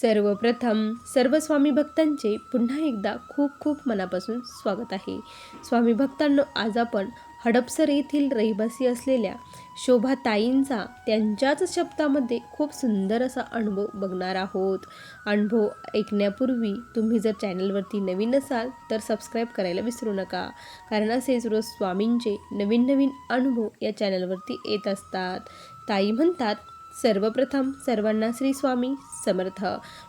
सर्वप्रथम सर्व स्वामी भक्तांचे पुन्हा एकदा खूप खूप मनापासून स्वागत आहे. स्वामी भक्तांनो आज आपण हडपसर येथील रहिवासी असलेल्या शोभा ताईंचा त्यांच्याच शब्दामध्ये खूप सुंदर असा अनुभव बघणार आहोत. अनुभव ऐकण्यापूर्वी तुम्ही जर चॅनलवरती नवीन असाल तर सबस्क्राईब करायला विसरू नका. कारण असेच रोज स्वामींचे नवीन नवीन अनुभव या चॅनलवरती येत असतात. ताई म्हणतात सर्वप्रथम सर्वांना श्री स्वामी समर्थ.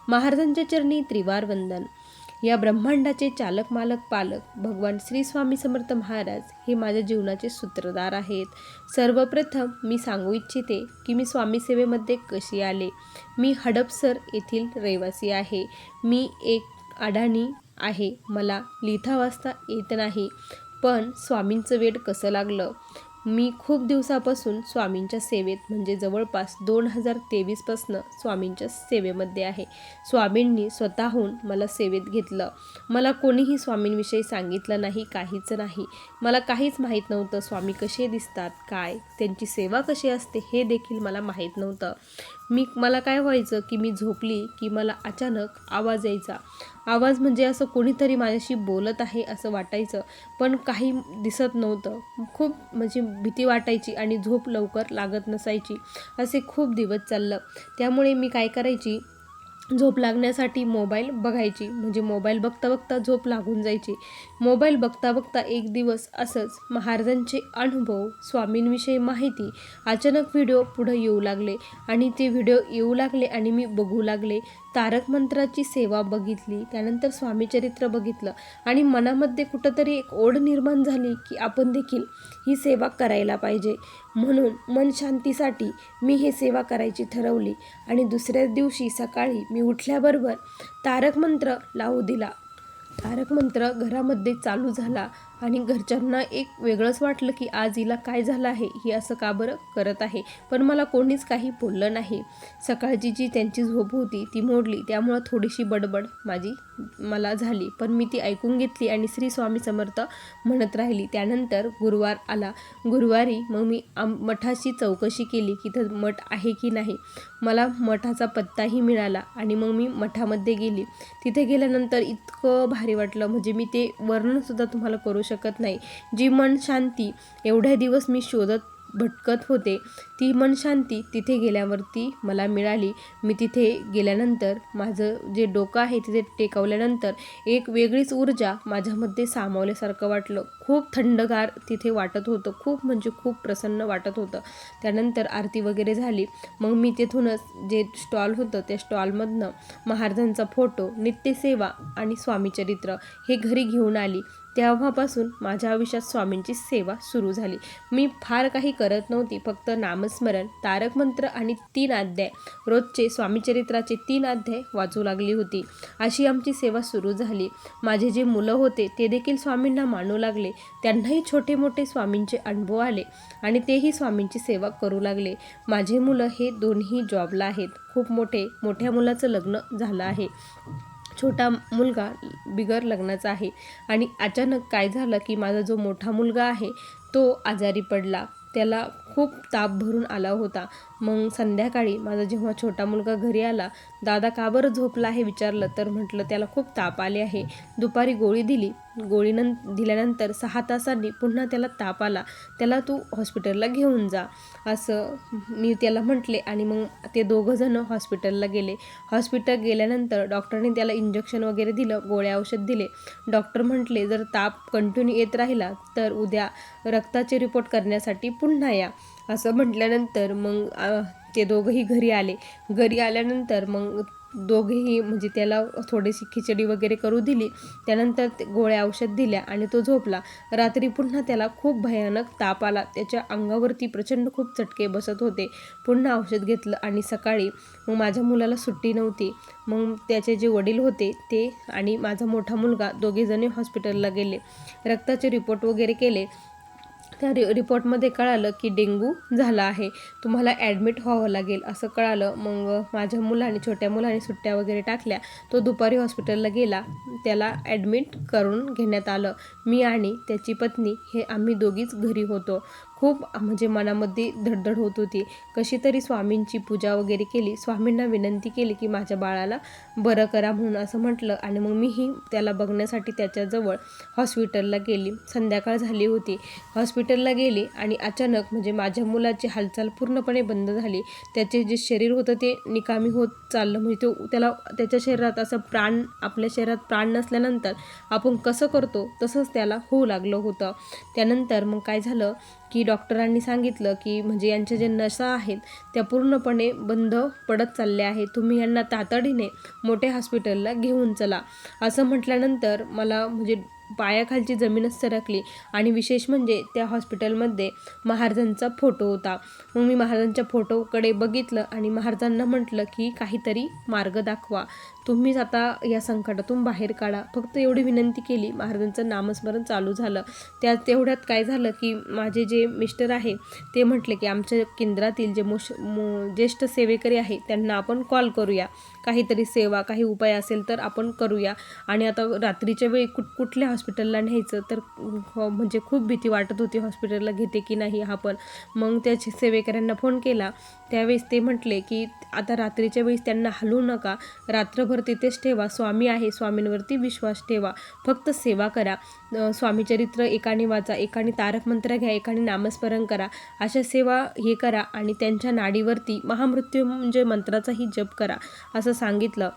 महाराजांच्या चरणी त्रिवार वंदन. या ब्रह्मांडाचे चालक मालक पालक भगवान श्री स्वामी समर्थ महाराज हे माझ्या जीवनाचे सूत्रधार आहेत. सर्वप्रथम मी सांगू इच्छिते की मी स्वामी सेवेमध्ये कशी आले? मी हडपसर येथील रहिवासी आहे. मी एक अडाणी आहे. मला लिहिता वाचता येत नाही. पण स्वामींचं वेड कसं लागलं? मी खूप दिवसापासून स्वामींच्या सेवेत म्हणजे जवळपास दोन हजार तेवीसपासनं स्वामींच्या सेवेमध्ये आहे. स्वामींनी स्वतःहून मला सेवेत घेतलं. मला कोणीही स्वामींविषयी सांगितलं नाही काहीच नाही. मला काहीच माहीत नव्हतं स्वामी कसे दिसतात काय त्यांची सेवा कशी असते हे देखील मला माहीत नव्हतं. मी मला काय व्हायचं की मी झोपली की मला अचानक आवाज यायचा. आवाज म्हणजे असं कोणीतरी माझ्याशी बोलत आहे असं वाटायचं पण काही दिसत नव्हतं. खूप म्हणजे भीती वाटायची आणि झोप लवकर लागत नसायची. असे खूप दिवस चाललं. त्यामुळे मी काय करायची झोप लागण्यासाठी मोबाईल बघायची. म्हणजे मोबाईल बघता बघता झोप लागून जायची. मोबाईल बघता बघता एक दिवस असंच महाराजांचे अनुभव स्वामींविषयी माहिती अचानक व्हिडिओ पुढं येऊ लागले. आणि ते व्हिडिओ येऊ लागले आणि मी बघू लागले. तारक मंत्राची सेवा बघितली त्यानंतर स्वामीचरित्र बघितलं. आणि मनामध्ये कुठंतरी एक ओढ निर्माण झाली की आपण देखील ही सेवा करायला पाहिजे. म्हणून मन शांतीसाठी मी हे सेवा करायची ठरवली. आणि दुसऱ्याच दिवशी सकाळी मी उठल्याबरोबर तारक मंत्र लावू दिला. तारक मंत्र घरामध्ये चालू झाला. आणि घरच्यांना एक वेगळंच वाटलं की आज हिला काय झालं आहे ही असं का बरं करत आहे? पण मला कोणीच काही बोललं नाही. सकाळची जी त्यांची झोप होती ती मोडली. त्यामुळं थोडीशी बडबड माझी मला झाली. पण मी ती ऐकून घेतली आणि श्री स्वामी समर्थ म्हणत राहिली. त्यानंतर गुरुवार आला. गुरुवारी मग मी आम मठाची चौकशी केली की तर मठ आहे की नाही. मला मठाचा पत्ताही मिळाला आणि मग मी मठामध्ये गेली. तिथे गेल्यानंतर इतकं भारी वाटलं. म्हणजे मी ते वर्णनसुद्धा तुम्हाला करू शकत नाही. जी मन शांती एवढ्या दिवस मी शोधत भटकत होते ती मन शांती तिथे गेल्यावरती मला मिळाली. मी तिथे गेल्यानंतर माझं जे डोकं आहे तिथे टेकवल्यानंतर एक वेगळीच ऊर्जा माझ्यामध्ये सामावल्यासारखं वाटलं. खूप थंडगार तिथे वाटत होतं. खूप म्हणजे खूप प्रसन्न वाटत होतं. त्यानंतर आरती वगैरे झाली. मग मी तिथूनच जे स्टॉल होतं त्या स्टॉलमधनं महाराजांचा फोटो नित्यसेवा आणि स्वामीचरित्र हे घरी घेऊन आली. तेव्हापासून माझ्या आयुष्यात स्वामींची सेवा सुरू झाली. मी फार काही करत नव्हती फक्त नामस्मरण तारक मंत्र आणि तीन अध्याय. रोजचे स्वामीचरित्राचे तीन अध्याय वाचू लागली होती. अशी आमची सेवा सुरू झाली. माझे जे मुलं होते ते देखील स्वामींना मानू लागले. त्यांनाही छोटे मोठे स्वामींचे अनुभव आले आणि तेही स्वामींची सेवा करू लागले. माझे मुलं हे दोन्ही जॉबला आहेत. खूप मोठे मोठ्या मुलाचं लग्न झालं आहे. छोटा मुलगा बिगर लग्नाचा आहे. आणि अचानक काय झालं की माझा जो मोठा मुलगा आहे तो आजारी पडला. त्याला खूप ताप भरून आला होता. मग संध्याकाळी माझा जेव्हा छोटा मुलगा घरी आला दादा का बरं झोपला आहे? विचारलं. तर म्हटलं त्याला खूप ताप आले आहे. दुपारी गोळी दिली. गोळी दिल्यानंतर सहा तासांनी पुन्हा त्याला ताप आला. त्याला तू हॉस्पिटलला घेऊन जा असं मी त्याला म्हटले आणि मग ते दोघंजणं हॉस्पिटलला गेले. हॉस्पिटल गेल्यानंतर डॉक्टरने त्याला इंजेक्शन वगैरे दिलं गोळ्या औषध दिले. डॉक्टर म्हटले जर ताप कंटिन्यू येत राहिला तर उद्या रक्ताचे रिपोर्ट करण्यासाठी पुन्हा या. असं म्हटल्यानंतर मग ते दोघंही घरी आले. घरी आल्यानंतर मग दोघेही म्हणजे त्याला थोडीशी खिचडी वगैरे करू दिली. त्यानंतर ते गोळ्या औषध दिल्या आणि तो झोपला. रात्री पुन्हा त्याला खूप भयानक ताप आला. त्याच्या अंगावरती प्रचंड खूप चटके बसत होते. पुन्हा औषध घेतलं आणि सकाळी मग माझ्या मुलाला सुट्टी नव्हती. मग त्याचे जे वडील होते ते आणि माझा मोठा मुलगा दोघेजणी हॉस्पिटलला गेले. रक्ताचे रिपोर्ट वगैरे केले. त्या रि रिपोर्टमध्ये कळालं की डेंग्यू झाला आहे. तुम्हाला ॲडमिट व्हावं लागेल. असं कळालं. मग माझ्या मुलाने छोट्या मुलाने सुट्ट्या वगैरे टाकल्या. तो दुपारी हॉस्पिटलला गेला. त्याला ॲडमिट करून घेण्यात आलं. मी आणि त्याची पत्नी हे आम्ही दोघीच घरी होतो. खूप म्हणजे मनामध्ये धडधड होत होती. कशी तरी स्वामींची पूजा वगैरे केली. स्वामींना विनंती केली की माझ्या बाळाला बरं करा म्हणून असं म्हटलं. आणि मग मीही त्याला बघण्यासाठी त्याच्याजवळ हॉस्पिटलला गेली. संध्याकाळ झाली होती. हॉस्पिटलला गेली आणि अचानक म्हणजे माझ्या मुलाची हालचाल पूर्णपणे बंद झाली. त्याचे जे शरीर होतं ते निकामी होत चाललं. म्हणजे तो त्याला त्याच्या शरीरात असं प्राण आपल्या शरीरात प्राण नसल्यानंतर आपण कसं करतो तसंच त्याला होऊ लागलं होतं. त्यानंतर मग काय झालं? की डॉक्टरांनी सांगितलं की म्हणजे यांच्या जे नसा आहेत त्या पूर्णपणे बंद पडत चालल्या आहेत. तुम्ही यांना तातडीने मोठ्या हॉस्पिटलला घेऊन चला. असं म्हटल्यानंतर मला म्हणजे पायाखालची जमीनच सरकली आणि विशेष म्हणजे त्या हॉस्पिटलमध्ये महाराजांचा फोटो होता. मग मी महाराजांच्या फोटोकडे बघितलं आणि महाराजांना म्हटलं की काहीतरी मार्ग दाखवा. तुम्हीच आता या संकटातून बाहेर काढा. फक्त एवढी विनंती केली. महाराजांचं नामस्मरण चालू झालं. त्या तेवढ्यात काय झालं की माझे जे मिस्टर आहे ते म्हटले की आमच्या केंद्रातील जे मोश ज्येष्ठ सेवेकरी आहे त्यांना आपण कॉल करूया. काहीतरी सेवा काही उपाय असेल तर आपण करूया. आणि आता रात्रीच्या वेळी कुठ कुठल्या हॉस्पिटलला न्यायचं तर म्हणजे खूप भीती वाटत होती हॉस्पिटलला घेते की नाही हा पण. मग त्याचे सेवेकऱ्यांना फोन केला. त्यावेळेस ते म्हटले की आता रात्रीच्या वेळेस त्यांना हलवू नका. रात्रभर तिथेच ठेवा. स्वामी आहे. स्वामींवरती विश्वास ठेवा. फक्त सेवा करा. स्वामीचरित्र एकाने वाचा. एकाने तारक मंत्र घ्या. एकाने नामस्मरण करा. अशा सेवा हे करा आणि त्यांच्या नाडीवरती महामृत्यू म्हणजे मंत्राचाही जप करा. असं सांगितलं.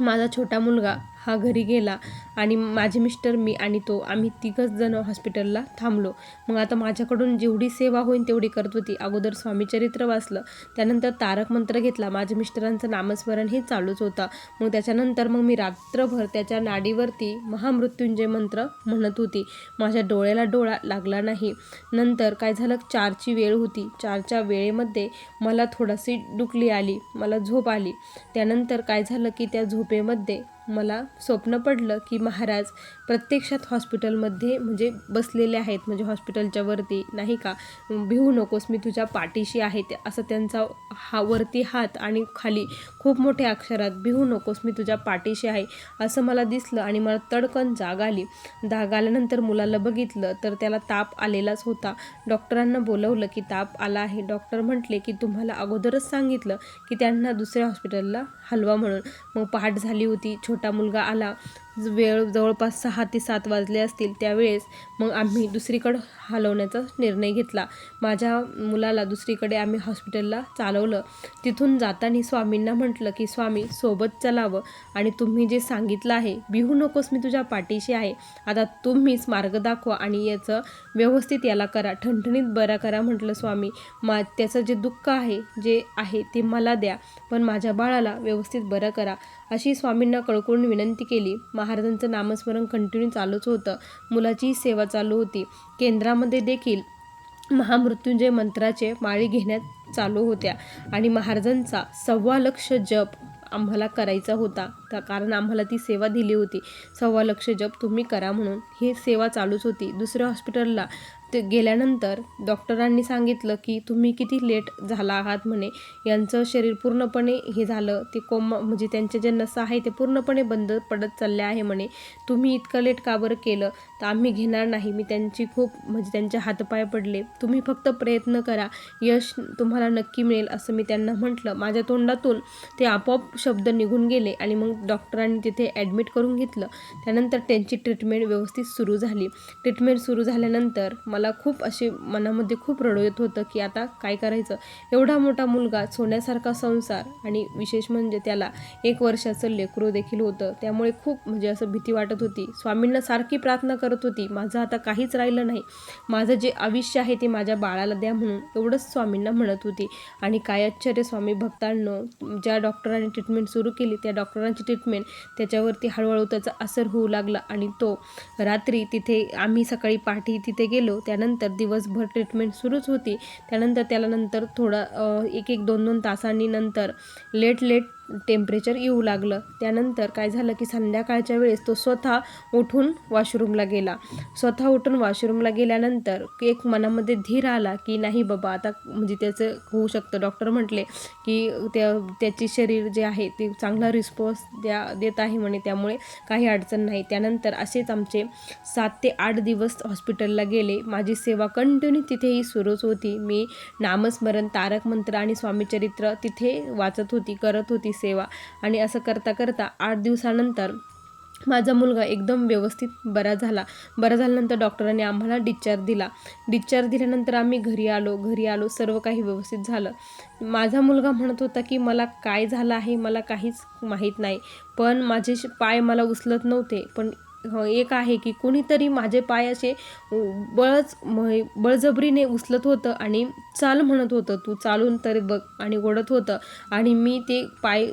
माझा छोटा मुलगा हा घरी गेला आणि माझे मिस्टर मी आणि तो आम्ही तिघंच जण हॉस्पिटलला थांबलो. मग आता माझ्याकडून जेवढी सेवा होईल तेवढी करत होती. अगोदर स्वामीचरित्र वाचलं त्यानंतर तारक मंत्र घेतला. माझ्या मिस्टरांचं नामस्मरण हे चालूच होतं. मग त्याच्यानंतर मग मी रात्रभर त्याच्या नाडीवरती महामृत्युंजय मंत्र म्हणत होती. माझ्या डोळ्याला डोळा लागला नाही. नंतर काय झालं? चारची वेळ होती. चारच्या वेळेमध्ये मला थोडीशी डुकली आली. मला झोप आली. त्यानंतर काय झालं की त्या झोपेमध्ये मला स्वप्न पडलं की महाराज प्रत्यक्षात हॉस्पिटलमध्ये म्हणजे बसलेले आहेत म्हणजे हॉस्पिटलच्या वरती नाही का? भिवू नकोस मी तुझ्या पाठीशी आहे ते असं त्यांचा हा वरती हात आणि खाली खूप मोठ्या अक्षरात भिवू नकोस मी तुझ्या पाठीशी आहे असं मला दिसलं आणि मला तडकन जाग आली. जाग आल्यानंतर मुलाला बघितलं तर त्याला ताप आलेलाच होता. डॉक्टरांना बोलवलं की ताप आला आहे. डॉक्टर म्हटले की तुम्हाला अगोदरच सांगितलं की त्यांना दुसऱ्या हॉस्पिटलला हलवा म्हणून. मग पहाट झाली होती छो छोटा मुलगा आला. वेळ जवळपास सहा ते सात वाजले असतील त्यावेळेस मग आम्ही दुसरीकडं हलवण्याचा निर्णय घेतला. माझ्या मुलाला दुसरीकडे आम्ही हॉस्पिटलला चालवलं. तिथून जाताना स्वामींना म्हटलं की स्वामी सोबत चलावं आणि तुम्ही जे सांगितलं आहे बिहू नकोस मी तुझ्या पाठीशी आहे. आता तुम्हीच मार्ग दाखवा आणि याचं व्यवस्थित याला करा. ठणठणीत बरा करा म्हटलं स्वामी. मा त्याचं जे दुःख आहे जे आहे ते मला द्या पण माझ्या बाळाला व्यवस्थित बरं करा अशी स्वामींना कळकळून विनंती केली. महाराजांचं नामस्मरण कंटिन्यू चालूच होतं. मुलाची सेवा चालू होती. केंद्रामध्ये देखील महामृत्युंजय मंत्राचे माळी घेण्यात चालू होत्या आणि महाराजांचा सव्वा लक्ष जप आम्हाला करायचा होता. त्या कारण आम्हाला ती सेवा दिली होती. सव्वा लक्ष जप तुम्ही करा म्हणून ही सेवा चालूच होती. दुसऱ्या हॉस्पिटलला ते गेल्यानंतर डॉक्टरांनी सांगितलं की तुम्ही किती लेट झाला आहात म्हणे. यांचं शरीर पूर्णपणे हे झालं. ते कोम म्हणजे त्यांचे जे नसा आहे ते पूर्णपणे बंद पडत चालले आहे म्हणे. तुम्ही इतकं लेट का बरं केलं? तर आम्ही घेणार नाही. मी त्यांची खूप म्हणजे त्यांचे हातपाय पडले. तुम्ही फक्त प्रयत्न करा. यश तुम्हाला नक्की मिळेल असं मी त्यांना म्हटलं. माझ्या तोंडातून ते आपोआप शब्द निघून गेले आणि मग डॉक्टरांनी तिथे ॲडमिट करून घेतलं. त्यानंतर त्यांची ट्रीटमेंट व्यवस्थित सुरू झाली. ट्रीटमेंट सुरू झाल्यानंतर मला खूप असे मनामध्ये खूप रडू येत होतं की आता काय करायचं? एवढा मोठा मुलगा सोन्यासारखा संसार आणि विशेष म्हणजे त्याला एक वर्षाचं लेकरू देखील होतं. त्यामुळे खूप म्हणजे असं भीती वाटत होती. स्वामींना सारखी प्रार्थना करत होती. माझं आता काहीच राहिलं नाही. माझं जे आयुष्य आहे ते माझ्या बाळाला द्या म्हणून एवढंच स्वामींना म्हणत होती. आणि काय आश्चर्य स्वामी भक्तांनो ज्या डॉक्टरांनी ट्रीटमेंट सुरू केली त्या डॉक्टरांची ट्रीटमेंट त्याच्यावरती हळूहळू त्याचा असर होऊ लागला. आणि तो रात्री तिथे आम्ही सकाळी पहाटे तिथे गेलो. त्यानंतर दिवसभर ट्रीटमेंट सुरूच होती. त्यानंतर त्याला नंतर थोडा एक एक दोन दोन तासांनी नंतर लेट लेट टेम्परेचर येऊ लागलं. त्यानंतर काय झालं की संध्याकाळच्या वेळेस तो स्वतः उठून वॉशरूमला गेला. स्वतः उठून वॉशरूमला गेल्यानंतर एक मनामध्ये धीर आला की नाही बाबा आता म्हणजे त्याचं होऊ शकतं. डॉक्टर म्हटले की त्या त्याची शरीर जे आहे ते चांगला रिस्पॉन्स द्या देत आहे म्हणे. त्यामुळे काही अडचण नाही. त्यानंतर असेच आमचे सात ते आठ दिवस हॉस्पिटलला गेले. माझी सेवा कंटिन्यू तिथेही सुरूच होती. मी नामस्मरण तारक मंत्र आणि स्वामीचरित्र तिथे वाचत होती करत होती. सेवा. आणि असं करता करता आठ दिवसानंतर माझा मुलगा एकदम व्यवस्थित बरा झाला. बरा झाल्यानंतर डॉक्टरांनी आम्हाला डिस्चार्ज दिला. डिस्चार्ज दिल्यानंतर आम्ही घरी आलो. घरी आलो सर्व काही व्यवस्थित झालं. माझा मुलगा म्हणत होता की मला काय झालं आहे? मला काहीच माहीत नाही. पण माझे पाय मला उचलत नव्हते. पण एक आहे की कोणीतरी माझे पाय असे बळच बळजबरीने उचलत होतं आणि चाल म्हणत होतं तू चालून तरी बघ आणि ओढत होतं. आणि मी ते पाय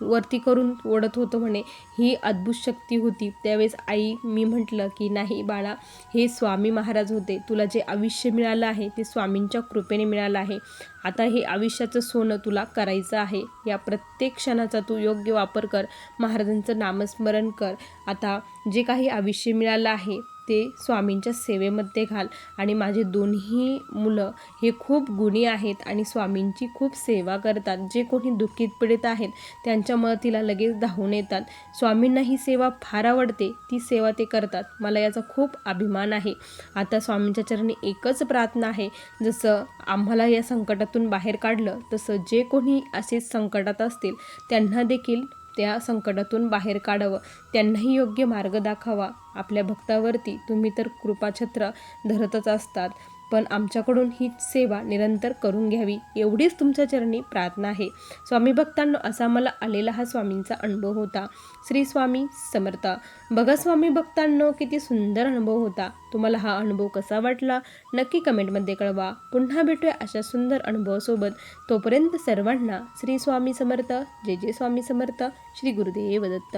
वरती करून ओढत होतो म्हणे. ही अद्भुत शक्ती होती. त्यावेळेस आई मी म्हटलं की नाही बाळा हे स्वामी महाराज होते. तुला जे आयुष्य मिळालं आहे ते स्वामींच्या कृपेने मिळालं आहे. आता हे आयुष्याचं सोनं तुला करायचं आहे. या प्रत्येक क्षणाचा तू योग्य वापर कर. महाराजांचं नामस्मरण कर. आता जे काही आयुष्य मिळालं आहे ते स्वामींच्या सेवेमध्ये घाल. आणि माझे दोन्ही मुलं हे खूप गुणी आहेत आणि स्वामींची खूप सेवा करतात. जे कोणी दुःखीत पीडित आहेत त्यांच्या मदतीला लगेच धावून येतात. स्वामींना ही सेवा फार आवडते. ती सेवा ते करतात. मला याचा खूप अभिमान आहे. आता स्वामींच्या चरणी एकच प्रार्थना आहे. जसं आम्हाला या संकटातून बाहेर काढलं तसं जे कोणी असेच संकटात असतील त्यांना देखील त्या संकटातून बाहेर काढावं. त्यांनाही योग्य मार्ग दाखवा. आपल्या भक्तावरती तुम्ही तर कृपाछत्र धरतच असतात. पण आमच्याकडून ही सेवा निरंतर करून घ्यावी एवढीच तुमच्या चरणी प्रार्थना आहे. स्वामी भक्तांनो असा मला आलेला हा स्वामींचा अनुभव होता. श्री स्वामी समर्थ. बघा स्वामी भक्तांनो किती सुंदर अनुभव होता. तुम्हाला हा अनुभव कसा वाटला? नक्की कमेंटमध्ये कळवा. पुन्हा भेटूया अशा सुंदर अनुभवासोबत. तोपर्यंत सर्वांना श्री स्वामी समर्थ जय जय स्वामी समर्थ श्री गुरुदेव दत्त.